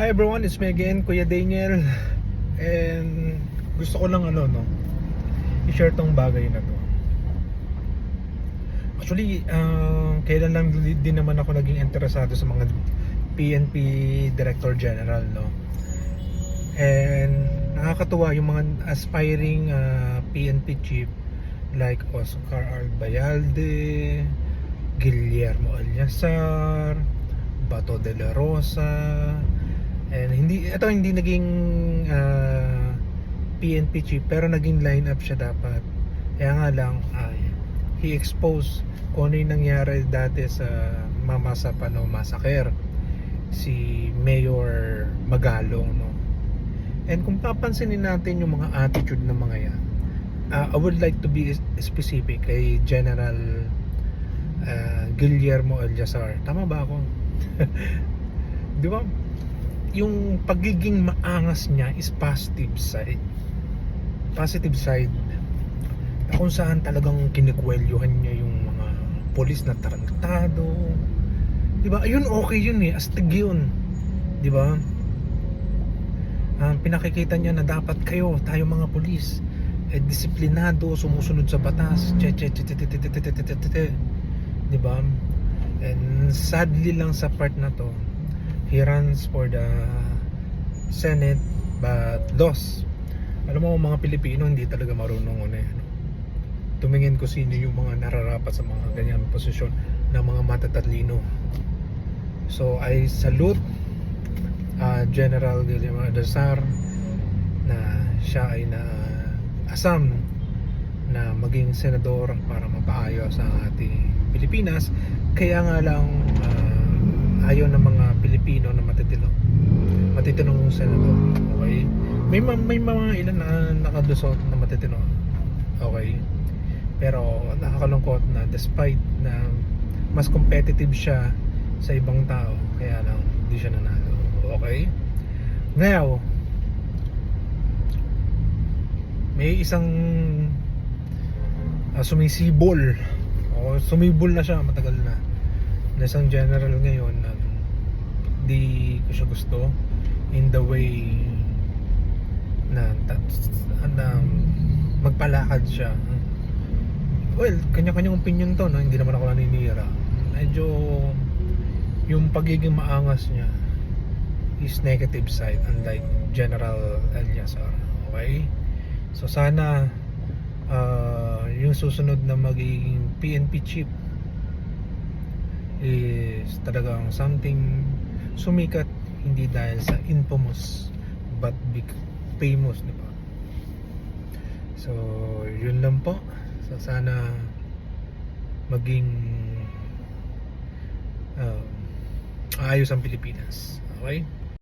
Hi everyone, it's me again, Kuya Daniel. And gusto ko lang ano, no, i-share tong bagay na to. Actually, uh, kailan lang din naman ako naging interesado sa mga PNP Director General, no. And nakakatuwa yung mga aspiring uh, PNP chief like Oscar Albayalde, Guillermo Alyasar, Bato de la Rosa, and hindi ito hindi naging ah, PNP chief pero naging line up siya dapat. Kaya nga lang ay he exposed kung ano yung nangyari dati sa Mama Sapano Massacre si Mayor Magalong no. And kung papansinin natin yung mga attitude ng mga yan, ah, I would like to be specific kay General ah, Guillermo Alyasar. Tama ba ako? Di ba? yung pagiging maangas niya is positive side. Positive side. Na kung saan talagang kinikwelyuhan niya yung mga polis na tarantado. Di ba ayun okay yun eh. Astig yun. Di ba um, pinakikita niya na dapat kayo tayo mga polis eh, disiplinado sumusunod sa batas. Di ba and sadly lang sa part na to he runs for the Senate but lost. Alam mo mga Pilipino hindi talaga marunong ano eh, no? Tumingin ko sino yung mga nararapat sa mga ganyan posisyon ng mga matatalino. So I salute uh, General Guillermo Adasar na siya ay na asam na maging senador para mapaayos ang ating Pilipinas kaya nga lang ayaw ng mga Pilipino na matitino matitinong senador. Okay? May ma- may mga ilan na nakadusot na matitino. Okay? Pero nakakalungkot na despite na mas competitive siya sa ibang tao kaya lang hindi siya nanalo. Okay? Now may isang ah, sumisibol o sumibol na siya matagal na na isang general ngayon na di ko siya gusto in the way na, na magpalakad siya. Well kanya-kanyang opinion to no? hindi naman ako naninira. Medyo yung pagiging maangas niya is negative side unlike General Eliasar okay? So sana ah, yung susunod na magiging PNP chief is talagang something sumikat hindi dahil sa infamous but big famous di ba? So yun lang po. So sana maging ah, ayos ang Pilipinas. Okay